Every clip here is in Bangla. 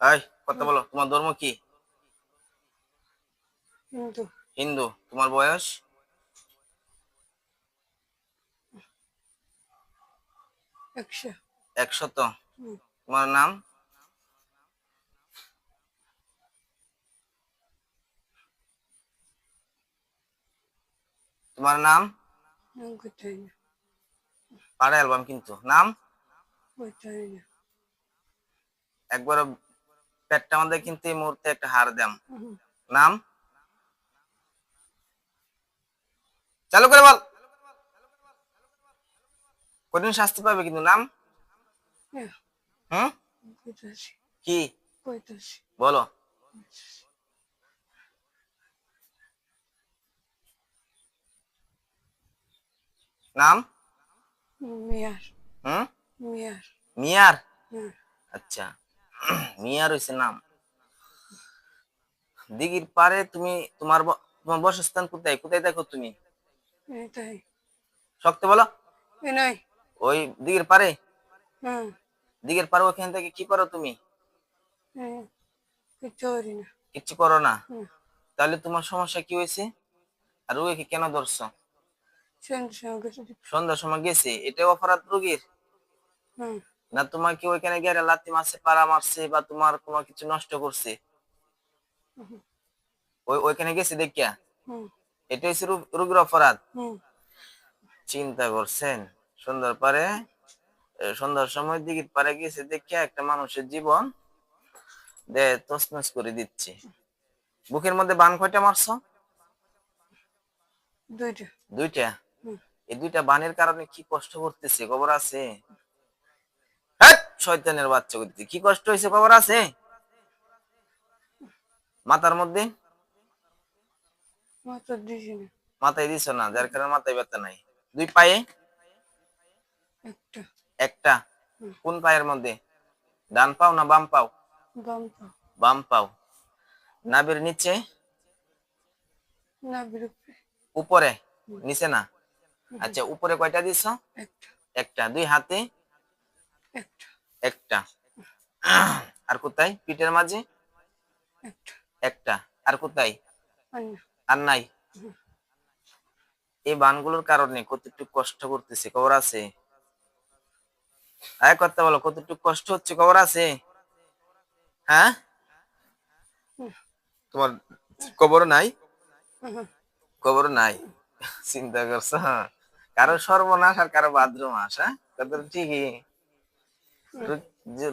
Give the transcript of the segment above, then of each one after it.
এই কথা বলো তোমার ধর্ম কি? হিন্দু। হিন্দু তোমার বয়স? একশো। একশত। তোমার নাম? তোমার নাম? পাড়া অ্যালবাম কিন্তু। নাম? একবার পেটটা আমাদের কিন্তু এই মুহূর্তে একটা হার দাম নাম? চালু করে বল। কঠিন শাস্তি পাবে কিন্তু নাম? হুম? কি? বলো। নাম? মিয়ার। হুম? মিয়ার। মিয়ার? আচ্ছা। মিয়ার হইছে নাম। দিঘির পারে তুমি তোমার তোমার বসস্থান কোথায়? কোথায় দেখো তুমি? শক্ত বলো। ওই দিঘির পারে হ্যাঁ। দিঘির পারে ওখান থেকে কি করো তুমি? কিচ্ছু করি না। তাহলে তোমার সমস্যা কি হয়েছে? আর রোগীকে কেন ধরছো? সন্ধ্যার সময় গেছে। এটা অপরাধ রোগীর? না তোমার কি ওইখানে গেলে লাথি মারছে পাড়া মারছে বা তোমার কোনো কিছু নষ্ট করছে? ওই ওইখানে গেছে দেখিয়া? এটা হচ্ছে রোগ- রোগীর অপরাধ? চিন্তা করছেন? সন্ধ্যার পরে সন্ধ্যার সময় দিকে পারে গেছে দেখিয়া একটা মানুষের জীবন দে তসনস করে দিচ্ছে। বুকের মধ্যে বান কয়টা মারছো? দুইটা। দুইটা? এই দুইটা বানের কারণে কি কষ্ট করতেছে? খবর আছে? শয়তানের বাচ্চা করতে কি কষ্ট হয়েছে খবর আছে? মাথার মধ্যে? মাথায় দিছ না যার কারণে মাথায় ব্যথা নাই। দুই পায়ে? একটা। কোন পায়ের মধ্যে? ডান পাও না বাম পাও? বাম পাও। নাভির নিচে? উপরে। নিচে না? আচ্ছা উপরে কয়টা দিছ? একটা। একটা। দুই হাতে? একটা। একটা। আর কোথায়? পিঠের মাঝে? একটা। আর কোথায়? আর নাই? এই বানগুলোর কারণে কতটুকু কষ্ট করতেছে খবর আছে? আয় কথা বলো কতটুকু কষ্ট হচ্ছে খবর আছে? হ্যাঁ? তোমার খবর নাই? খবর নাই? চিন্তা করছ কারও সর্বনাশ আর কারও বাথরুম আসা কত ঠিকই।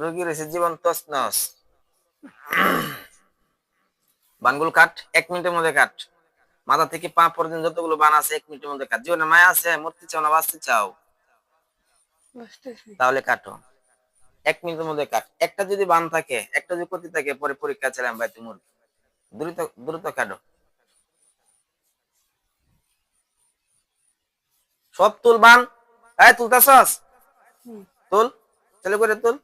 রোগী রয়েছে জীবন তসনস বানগুলো কাট এক মিনিটের মধ্যে কাট। মাথা থেকে পা পর্যন্ত যতগুলো বান আছে এক মিনিটের মধ্যে কাট। জীবনে মায়া আছে মরতে চাও না বাঁচতে চাও তাহলে কাটো। এক মিনিটের মধ্যে কাট। একটা যদি বান থাকে একটা যদি ক্ষতি থাকে পরে পরীক্ষা চালাম ভাই তুমি দ্রুত দ্রুত কাটো। সব তুল বান। হুম। তুল। চালু করে তুল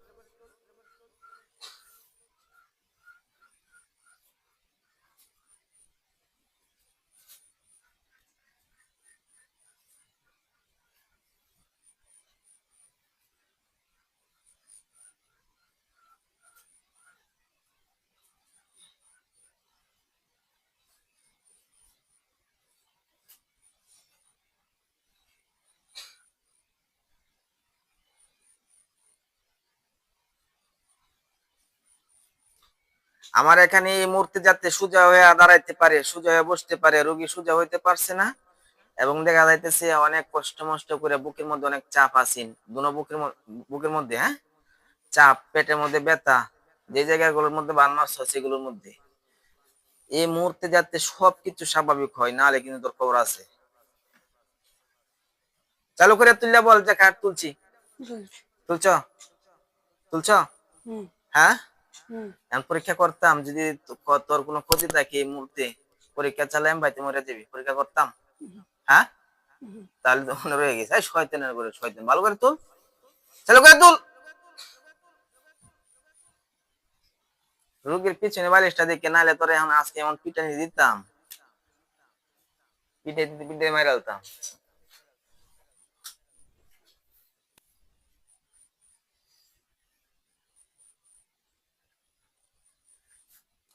আমার এখানে এই মুহূর্তে যাতে সোজা হয়ে দাঁড়াইতে পারে সোজা হয়ে বসতে পারে রোগী সোজা হইতে পারছে না। এবং দেখা যাইতেছে অনেক কষ্ট মষ্ট করে বুকের মধ্যে অনেক চাপ আসিন দুনো বুকের বুকের মধ্যে হ্যাঁ? চাপ পেটের মধ্যে ব্যথা যে জায়গাগুলোর মধ্যে বান মারছ সেগুলোর মধ্যে। এই মুহূর্তে যাতে সবকিছু স্বাভাবিক হয় নাহলে কিন্তু তোর খবর আছে। চালু করে তুললে বল যে কাঠ তুলছি। তুলছ। তুলছ? হ্যাঁ? পরীক্ষা করতাম যদি তোর কোনো ক্ষতি থাকে এই মুহূর্তে পরীক্ষা চালাম বাইতে মরে যাবি পরীক্ষা করতাম। হ্যাঁ? তাহলে তো মনে রয়ে গেছে শয়তানের করে শয়তান। ভালো করে তুল। চালু করে তুল। রোগীর পিছনে বালিশটা দেখে নাহলে তোরে এখন আজকে এমন পিটানি দিতাম। পিটে দিতে পিটে মারালতাম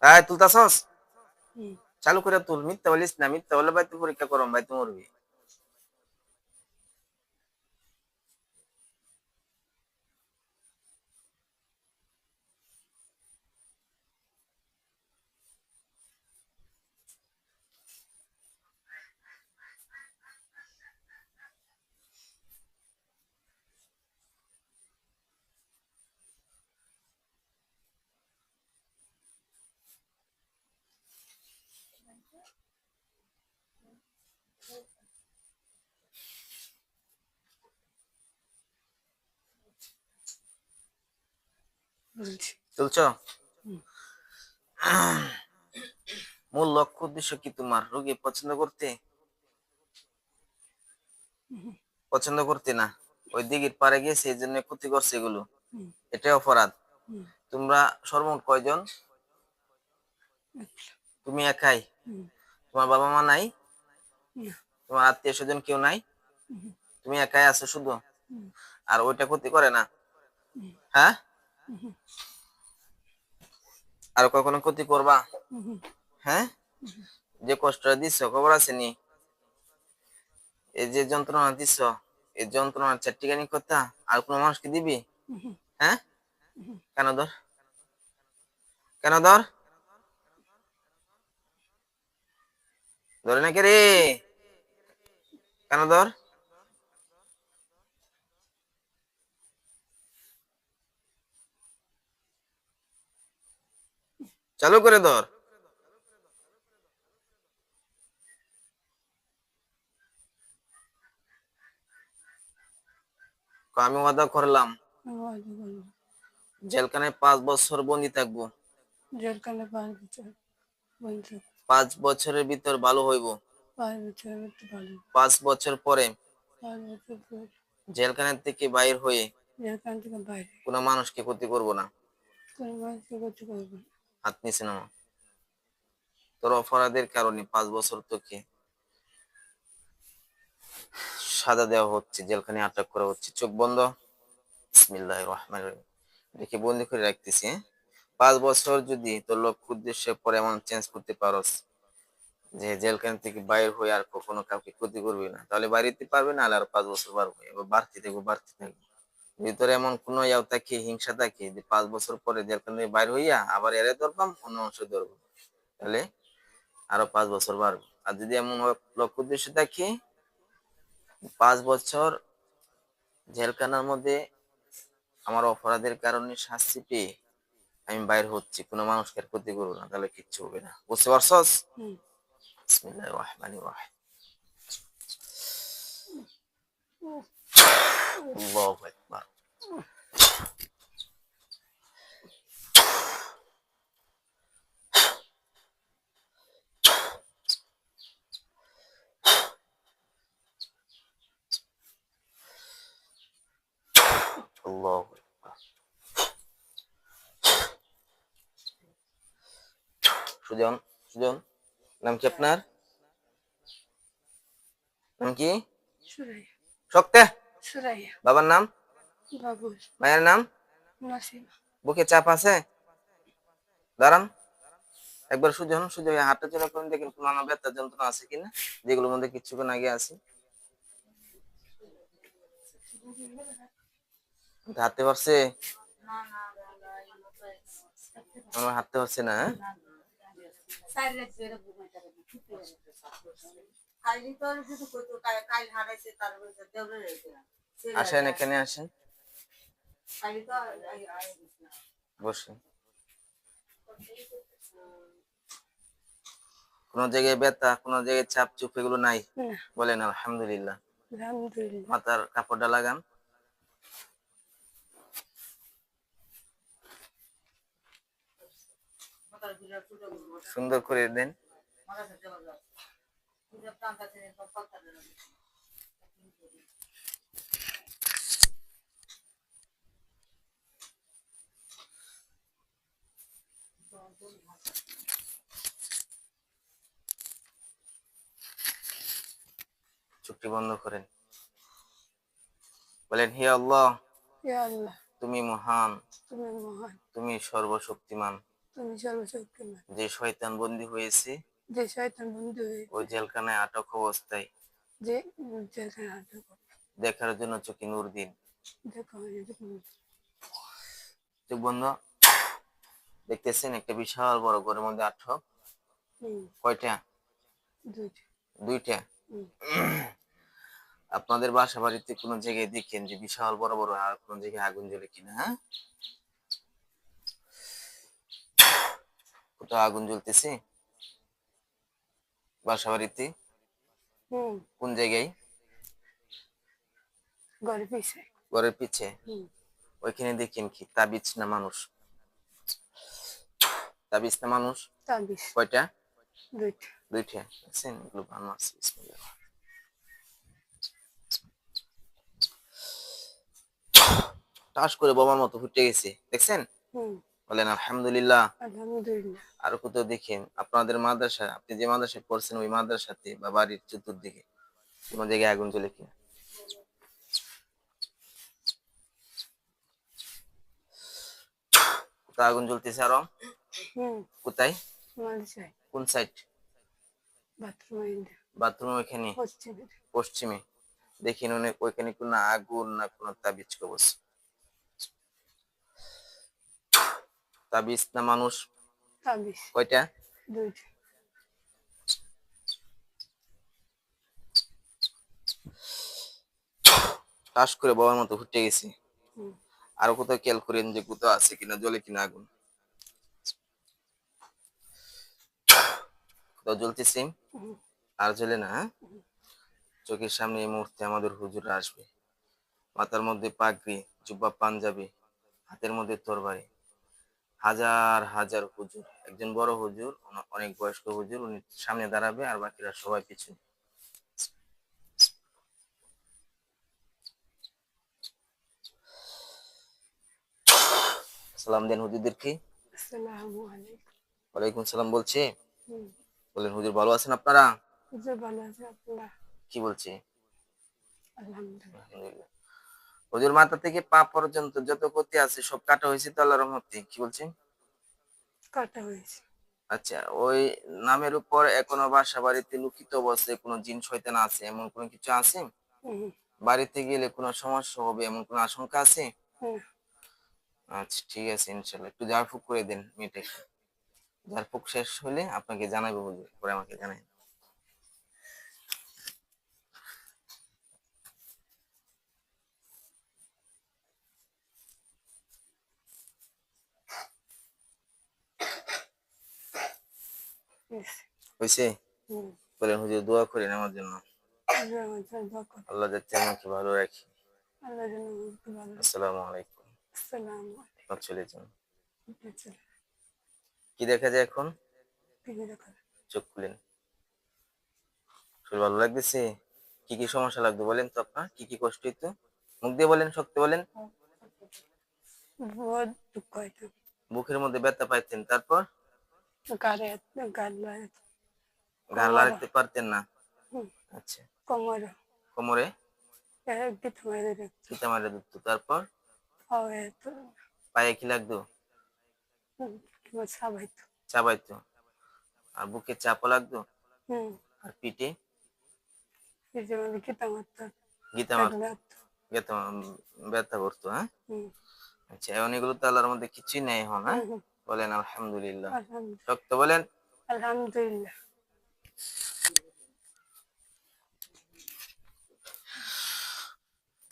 তাই তুলতাছস? চালু করে তুল মিথ্যা বলিস না মিথ্যা বলে ভাই তুই পরীক্ষা করম ভাই তুই মরবি। বলছি। মূল লক্ষ্য উদ্দেশ্য কি তোমার? রোগী পছন্দ করতে? পছন্দ করতে না? ওই দিঘির পারে গিয়েছে এই জন্য ক্ষতি করছে এগুলো। এটাই অপরাধ। তোমরা সর্বমোট কয়জন? তুমি একাই? তোমার বাবা মা নাই? তোমার আত্মীয় স্বজন কেউ নাই? তুমি একাই আছো শুধু? আর ওইটা ক্ষতি করে না? হ্যাঁ? আর কখনো ক্ষতি করবা? হ্যাঁ? যে কষ্টটা দিচ্ছ খবর আছে নি? এই যে যন্ত্রণা দিচ্ছ এই যন্ত্রণার চারটিখানি কথা আর কোনো মানুষকে দিবি? হ্যাঁ? কেন ধর? কেন ধর? ধরে নাকি রে কেন ধর? চালু করে ধর। আমি ওয়াদা করলাম। জেলখানায় পাঁচ বছর বন্দি থাকব। জেলখানে পাঁচ বছর বলছে পাঁচ বছরের ভিতর ভালো হইব? পাঁচ বছর একটু ভালো পাঁচ বছর পরে? পাঁচ বছর পর। জেলখানা থেকে বাইর হয়ে জেলখান থেকে বাইরে কোনো মানুষকে ক্ষতি করব না? কোনো মানুষকে না। হাত না তোর অপরাধের কারণে পাঁচ বছর তোকে সাজা দেওয়া হচ্ছে জেলখানে আটক করা হচ্ছে। চোখ বন্ধ। বিসমিল্লাহ রহমান দেখে বন্দি করে রাখতেছি হ্যাঁ? পাঁচ বছর যদি তোর লক্ষ্য উদ্দেশ্যে পরে এমন চেঞ্জ করতে পারস, যে জেলখান থেকে বাইর হয়ে আর কখনো কাউকে ক্ষতি করবি না, তাহলে বাড়িতে পারবে না আর পাঁচ বছর বাড়বে এবার বাড়তে থাকব বাড়তে থাকব। ভিতরে এমন কোনো ইয়াও থাকে, হিংসা থাকে, যে পাঁচ বছর পরে জেলখান থেকে বাইর হইয়া আবার এরে ধরবাম অন্য অংশ ধরবো, তাহলে আরও পাঁচ বছর বাড়বে আর যদি এমন লক্ষ্য উদ্দেশ্য থাকে, পাঁচ বছর জেলখানার মধ্যে আমার অপরাধের কারণে শাস্তি পেয়ে আমি বাইর হচ্ছি কোনো মানুষকে আর ক্ষতি করব না তাহলে কিচ্ছু হবে না। বুঝতে পারছস? হুম। বিসমিল্লাহির রহিম আল্লাহু আকবার। আল্লাহু আকবার সুজন সুজন নাম কি আপনার? নাম কি? শক্তে? বাবার নাম? মায়ের নাম? বুকে চাপ আছে? দাঁড়ান। একবার সুজন সুযোগ হাঁটা চলা করেন দেখেন পুরানো ব্যথা যন্ত্রণা আছে কিনা যেগুলোর মধ্যে কিছুক্ষণ আগে আছে। হাঁটতে পারছে? আমার হাঁটতে পারছে না হ্যাঁ? আসেন এখানে আসেন। বসেন। কোন জায়গায় ব্যথা কোন জায়গায় চাপ চুপ এগুলো নাই? বলেন আলহামদুলিল্লাহ। আলহামদুলিল্লাহ। মাথার কাপড়টা লাগান। সুন্দর করে দেন। চুক্তি বন্ধ করেন। বলেন হে আল্লাহ তুমি মহান। তুমি মহান। তুমি সর্বশক্তিমান। তুমি সর্বশক্তিমান। যে শয়তান বন্দী হয়েছে যে শয়তান বন্ধু হয়ে ওই জেলখানায় আটক অবস্থায়। যে যেখানে আটক দেখার জন্য চোখে নূর দিন। দেখো বন্ধ। দেখতেছেন একটা বিশাল বড় ঘরের মধ্যে আটক। কয়টা? দুইটা। দুইটা? আপনাদের বাসা বাড়িতে কোনো জায়গায় দেখেন যে বিশাল বড় বড় আর কোন জায়গায় আগুন জ্বলে কিনা হ্যাঁ? কোথাও আগুন জ্বলতেছে? বাসা বাড়িতে কোন জায়গায়? পিছে। ঘরের পিছে? ওইখানে দেখেন কি তাবিজ না মানুষ? তাবিজ না মানুষ? তাবিজ। কয়টা? দুইটা। দুইটা। দেখছেন এগুলো বানানো আছে বিসমিল্লাহ। টাস করে বোমার মতো ফুটে গেছে দেখছেন? হুম। বলেন আলহামদুলিল্লাহ। আর কোথাও দেখেন আপনাদের মাদ্রাসা আপনি যে মাদ্রাসায় পড়ছেন ওই মাদ্রাসাতে বা বাড়ির চতুর্দিকে কোন জায়গায় আগুন জ্বলে কিনা? কোথায় আগুন জ্বলতেছে আরও? কোথায়? কোন সাইড? বাথরুম ওইখানে? পশ্চিমে পশ্চিমে। দেখেন অনেক ওইখানে কোনো আগুন না কোনো তাবিজ কবচ। তাবিজ না মানুষ? তাবিজ। কয়টা? দুইটা। টাস করে বাবার মতো ফুটে গেছে। আর আরও কোথাও খেয়াল করেন যে কোথাও আছে কিনা জ্বলে কিনা আগুন। কোথাও জ্বলতেছে? আর জ্বলে না হ্যাঁ? চোখের সামনে এই মুহূর্তে আমাদের হুজুর আসবে। মাথার মধ্যে পাগড়ি জুব্বা পাঞ্জাবি হাতের মধ্যে তরবারি। হাজার হাজার হুজুর। একজন বড় হুজুর অনেক বয়স্ক হুজুর উনি সামনে দাঁড়াবে আর বাকিরা সবাই পিছনে। সালাম দেন হুজুরদেরকে ওয়ালাইকুম সালাম বলছে। বলেন হুজুর ভালো আছেন আপনারা? কি বলছে? আলহামদুলিল্লাহ। হুজুর মাথা থেকে পা পর্যন্ত যত ক্ষতি আছে সব কাটা হয়েছে তো আল্লাহর রহমতে? কি বলছেন কাটা হয়েছে। আচ্ছা ওই নামের উপর এখনও বাসা বাড়িতে লুকিত অবস্থায় কোনো জিন শয়তান আছে? এমন কোনো কিছু আছে? বাড়িতে গেলে কোনো সমস্যা হবে? এমন কোনো আশঙ্কা আছে? আচ্ছা ঠিক আছে ইনশাল্লাহ। একটু ঝাড়ফুঁক করে দেন মেয়েটাকে। ঝাড়ফুঁক শেষ হলে আপনাকে জানাব পরে আমাকে জানাই হয়েছে বলেন হুজুর দোয়া করেন আমার জন্য। আল্লাহ যাতে আমাকে ভালো রাখি। আসসালামু আলাইকুম। আপনার চলে যান। কি দেখা যায় এখন? চোখ খুলেন। শরীর ভালো লাগতেছে? কি কি সমস্যা লাগবে বলেন তো আপনার? কি কি কষ্ট হইতো? মুখ দিয়ে বলেন শক্তি বলেন। বুকের মধ্যে ব্যথা পাইতেন তারপর? ঘাড় লাগাতে পারতেন না? হুম। আচ্ছা। কোমর। কোমরে? একদিন মেরে দেখতো। ফিতা মারে দিত তারপর? পাওয়ে তো। পায়ে কি লাগতো? আর বুকে চাপও লাগতো? হুম। আর পিঠে? এই যে মানে খেতাম মারতাম গীতা মার লাগতো ব্যথা করতো হ্যাঁ? হুম। আচ্ছা এখন এগুলো তো আল্লাহর মধ্যে কিছুই নেই এখন হ্যাঁ? বলেন আলহামদুলিল্লাহ। শক্ত বলেন? আলহামদুলিল্লাহ।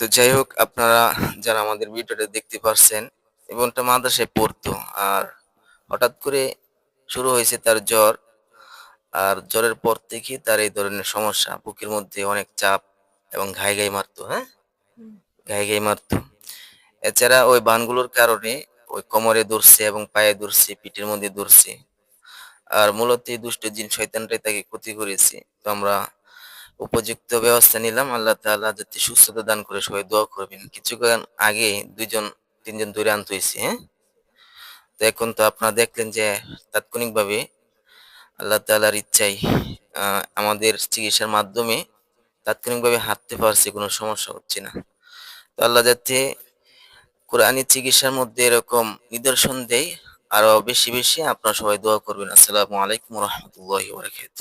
তো যাই হোক আপনারা যারা আমাদের ভিডিওটা দেখতে পারছেন এমনটা মাদ্রাসায় পড়তো আর হঠাৎ করে শুরু হয়েছে তার জ্বর আর জ্বরের পর থেকে তার এই ধরনের সমস্যা বুকের মধ্যে অনেক চাপ এবং ঘাই ঘাই মারতো হ্যাঁ? ঘাই ঘাই মারতো। এছাড়া ওই বানগুলোর কারণে ওই কোমরে দৌড়ছে এবং পায়ে ধরছে পিঠের মধ্যে দৌড়ছে আর মূলত এই দুষ্ট জিন শয়তানটাই তাকে ক্ষতি করেছে। তো আমরা উপযুক্ত ব্যবস্থা নিলাম। আল্লাহ তাআলা যাতে সুস্থতা দান করে সবাই দোয়া করবেন। কিছুক্ষণ আগে দুইজন, তিনজন ধরে আনতে হয়েছে হ্যাঁ? তো এখন তো আপনারা দেখলেন যে তাৎক্ষণিকভাবে আল্লাহ তাআলার ইচ্ছায় আমাদের চিকিৎসার মাধ্যমে তাৎক্ষণিকভাবে হাঁটতে পারছে, কোনো সমস্যা হচ্ছে না। তো আল্লাহ যাতে কোরআনী চিকিৎসার মধ্যে এরকম নিদর্শন দেয়, আরও বেশি বেশি আপনারা সবাই দোয়া করবেন। আসসালামু আলাইকুম রহমতুল্লাহ বারকাত